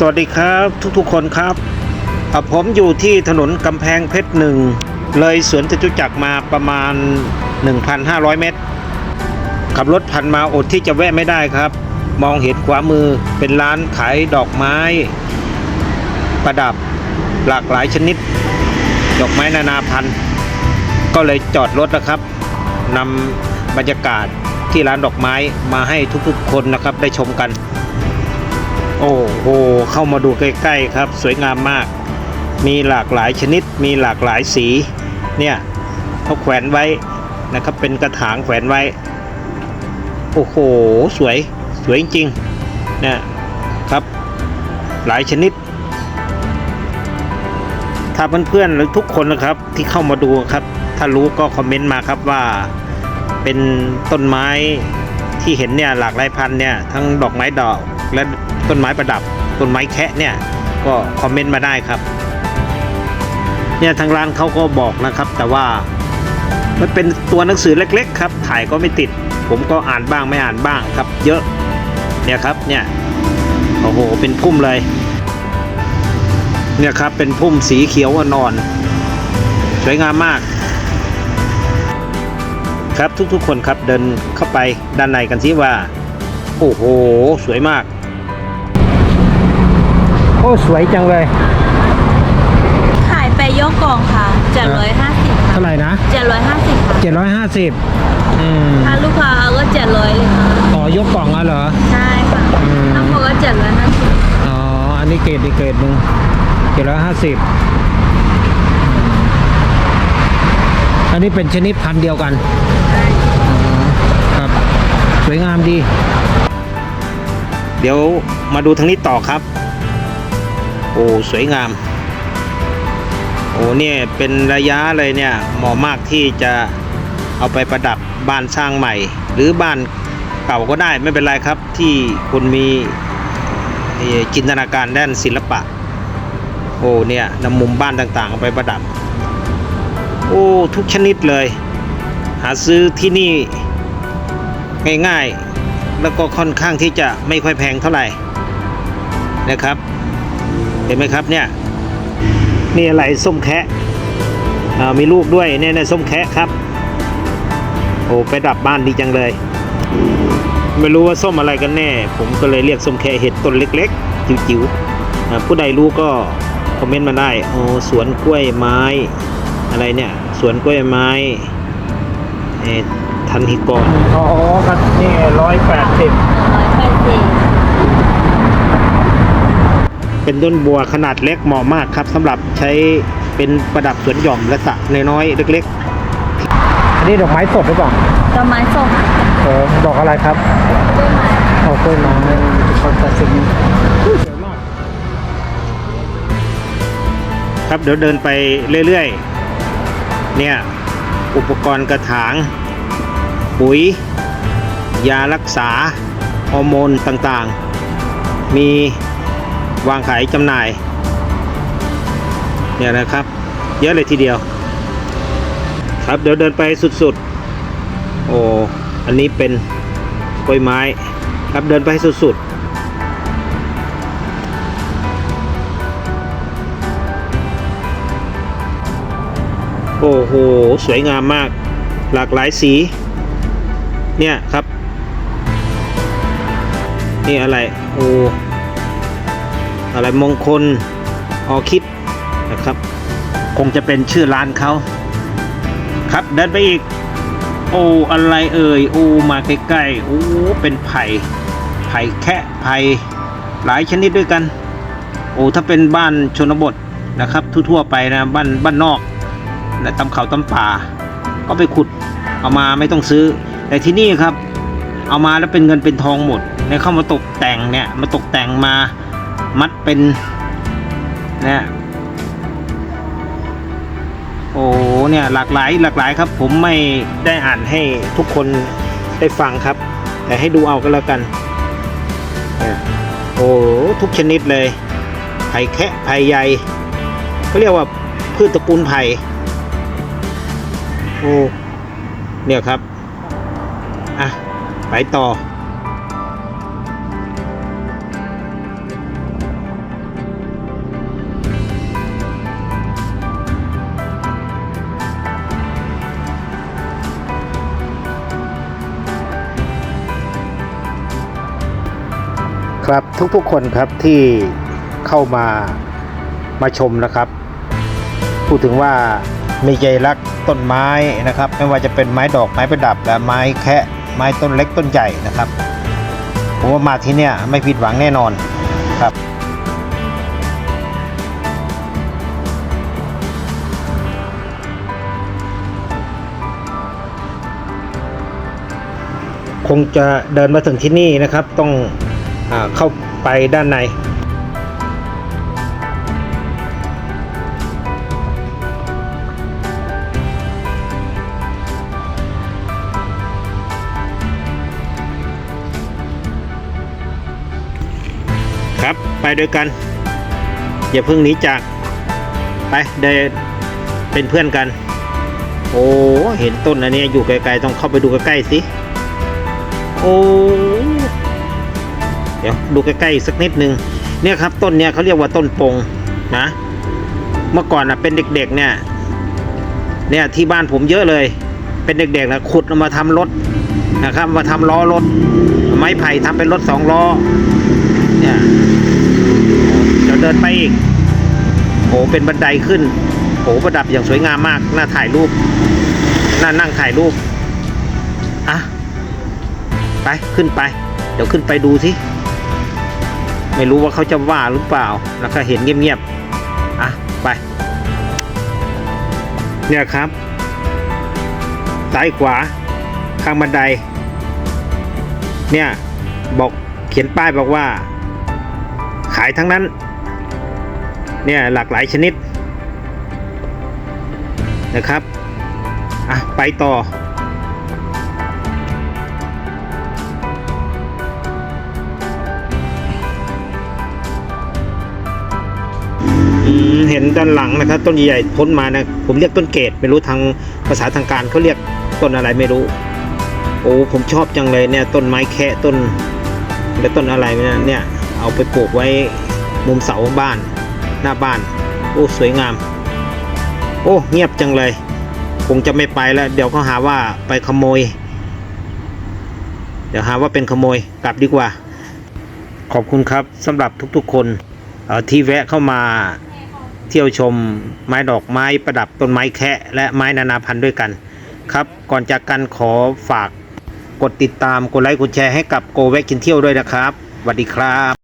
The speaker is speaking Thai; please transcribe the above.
สวัสดีครับทุกๆคนครับ ผมอยู่ที่ถนนกำแพงเพชรหนึ่งเลยสวนจตุจักรมาประมาณ 1,500 เมตร ขับรถผ่านมาอดที่จะแวะไม่ได้ครับ มองเห็นขวามือเป็นร้านขายดอกไม้ ประดับหลากหลายชนิด ดอกไม้นานาพันธุ์ ก็เลยจอดรถนะครับนำบรรยากาศที่ร้านดอกไม้มาให้ทุกๆคนนะครับได้ชมกัน โอ้โหเข้ามาดูใกล้ๆครับ สวยงามมาก มีหลากหลายชนิด มีหลากหลายสี เนี่ยเขาแขวนไว้นะครับ เป็นกระถางแขวนไว้ โอ้โห สวย สวยจริงๆนะครับ หลายชนิด ถ้าเพื่อนๆหรือทุกคนนะครับที่เข้ามาดูครับ ถ้ารู้ก็คอมเมนต์มาครับว่าเป็นต้นไม้ที่เห็นเนี่ยหลากหลายพันธุ์เนี่ยทั้งดอกไม้ดอกและ ต้นไม้ประดับ ต้นไม้แคะเนี่ยก็คอมเมนต์มาได้ครับ เนี่ยทางร้านเขาก็บอกนะครับ แต่ว่ามันเป็นตัวหนังสือเล็ก ๆ ครับ ถ่ายก็ไม่ติด ผมก็อ่านบ้างไม่อ่านบ้างครับ เยอะเนี่ยครับเนี่ยโอ้โหเป็นพุ่มเลยเนี่ยครับเป็นพุ่มสีเขียวอ่อนสวยงามมาก ครับทุกๆคนครับเดินเข้าไปด้านในกันสิว่า โอ้โห สวยมาก อ้สวยจังเลย ขายไปยกกล่องค่ะเจ็ดร้อยห้าสิบค่ะเท่าไหร่นะเจ็ดร้อยห้าสิบค่ะ750อืมถ้าลูกค้าเอาก็เจ็ดร้อยเลยค่ะต่อยกกล่องอะเหรอ ใช่ค่ะอืม ทั้งหมดก็เจ็ดร้อยห้าสิบอ๋อ อันนี้เกรดอีกเกรดหนึ่ง750อันนี้เป็นชนิดพันธุ์เดียวกันครับ สวยงามดี เดี๋ยวมาดูทางนี้ต่อครับ โอ้สวยงาม โอ้เนี่ยเป็นระยะเลยเนี่ยเหมาะมากที่จะเอาไปประดับบ้านสร้างใหม่ หรือบ้านเก่าก็ได้ไม่เป็นไรครับที่คุณมีจินตนาการด้านศิลปะ โอ้เนี่ยนำมุมบ้านต่างๆเอาไปประดับ โอ้ทุกชนิดเลย หาซื้อที่นี่ง่ายๆ แล้วก็ค่อนข้างที่จะไม่ค่อยแพงเท่าไหร่นะครับ เห็นไหมครับเนี่ยนี่อะไรส้มแคะมีลูกด้วยเนี่ยเนี่ยส้มแคะครับ โอ้ไปดับบ้านดีจังเลย ไม่รู้ว่าส้มอะไรกันแน่ ผมก็เลยเรียกส้มแคะเห็ดต้นเล็ก ๆ จิ๋วๆผู้ใดรู้ก็คอมเมนต์มาได้โอ้สวนกล้วยไม้อะไรเนี่ยสวนกล้วยไม้ทันหิกรอ๋อครับนี่ร้อยแปดสิบร้อยแปดสิบ เป็นต้นบัวขนาดเล็กเหมาะมากครับสำหรับใช้เป็นประดับสวนหย่อมและสระน้อยๆเล็กๆ อันนี้ดอกไม้สดหรือเปล่าดอกไม้สดเออดอกอะไรครับด้วยไม้เอากล้วยไม้คอนตัดสินสวยมากครับเดี๋ยวเดินไปเรื่อยๆ เนี่ย อุปกรณ์กระถาง ปุ๋ย ยารักษา ฮอร์โมนต่างๆ มี วางขายจำหน่ายเนี่ยนะครับ เยอะเลยทีเดียว ครับเดี๋ยวเดินไปสุดๆ โอ้อันนี้เป็นกล้วยไม้ ครับเดินไปสุดๆโอ้โห สวยงามมาก หลากหลายสี เนี่ยครับ นี่อะไร โอ้ อะไรมงคลออคิดนะครับ คงจะเป็นชื่อร้านเขาครับเดินไปอีก โอ้อะไรเอ่ยโอ้มาใกล้ๆโอ้เป็นไผ่ไผ่แคะไผ่หลายชนิดด้วยกัน โอ้ถ้าเป็นบ้านชนบทนะครับ ทั่วๆไปนะบ้านบ้านนอกและตำเขาตำป่า ก็ไปขุดเอามาไม่ต้องซื้อ แต่ที่นี่ครับ เอามาแล้วเป็นเงินเป็นทองหมดเนี่ยเข้ามาตกแต่งเนี่ยมาตกแต่งมา มัดเป็นเนี่ยโอ้เนี่ยหลากหลายหลากหลายครับ ผมไม่ได้อ่านให้ทุกคนได้ฟังครับ แต่ให้ดูเอาก็แล้วกันโอ้ทุกชนิดเลยไผ่แคะไผ่ใหญ่เขาเรียกว่าพืชตระกูลไผ่โอ้เนี่ยครับ อะ ไปต่อ ครับทุกๆคนครับที่เข้ามามาชมนะครับ พูดถึงว่ามีใจรักต้นไม้นะครับ ไม่ว่าจะเป็นไม้ดอกไม้ประดับ และไม้แคะไม้ต้นเล็กต้นใหญ่นะครับผมว่ามาที่เนี่ยไม่ผิดหวังแน่นอนครับคงจะเดินมาถึงที่นี่นะครับ ต้อง เข้าไปด้านใน ครับไปด้วยกัน อย่าเพิ่งหนีจาก ไปเดินเป็นเพื่อนกัน โอ้ เห็นต้นอันนี้อยู่ไกลๆ ต้องเข้าไปดูใกล้ๆสิ โอ้ ดี๋ยวดูใกล้ๆอีกสักนิดนึงเนี่ยครับต้นเนี่ยเขาเรียกว่าต้นปงนะเมื่อก่อนนะเป็นเด็กๆเนี่ยเนี่ยที่บ้านผมเยอะเลย เป็นเด็กๆนะขุดเอามาทำรถนะครับมาทำล้อรถ ไม้ไผ่ทำเป็นรถสองล้อเนี่ยเดี๋ยวเดินไปอีกโอ้เป็นบันไดขึ้นโอ้ประดับอย่างสวยงามมากน่าถ่ายรูปน่านั่งถ่ายรูปอะไปขึ้นไป เดี๋ยวขึ้นไปดูสิ ไม่รู้ว่าเขาจะว่าหรือเปล่า แล้วก็เห็นเงียบๆ อะ ไป เนี่ยครับ ซ้ายขวา ข้างบันได เนี่ย บอกเขียนป้ายบอกว่า ขายทั้งนั้น เนี่ย หลากหลายชนิด นะครับ อะ ไปต่อ เห็นด้านหลังนะครับ ต้นใหญ่ๆพ้นมานะผมเรียกต้นเกตไม่รู้ทางภาษาทางการเขาเรียกต้นอะไรไม่รู้ โอ้ผมชอบจังเลยเนี่ยต้นไม้แคะต้นและต้นอะไรเนี่ยเอาไปปลูกไว้มุมเสาบ้านหน้าบ้าน โอ้สวยงาม โอ้เงียบจังเลย คงจะไม่ไปแล้ว เดี๋ยวเขาหาว่าไปขโมย เดี๋ยวหาว่าเป็นขโมยกลับดีกว่า ขอบคุณครับสำหรับทุกๆคนที่แวะเข้ามา เที่ยวชมไม้ดอกไม้ประดับต้นไม้แคะและไม้นานาพันธุ์ด้วยกัน ครับก่อนจากกันขอฝากกดติดตามกดไลค์กดแชร์ให้กับโกเวกินเที่ยวด้วยนะครับสวัสดีครับ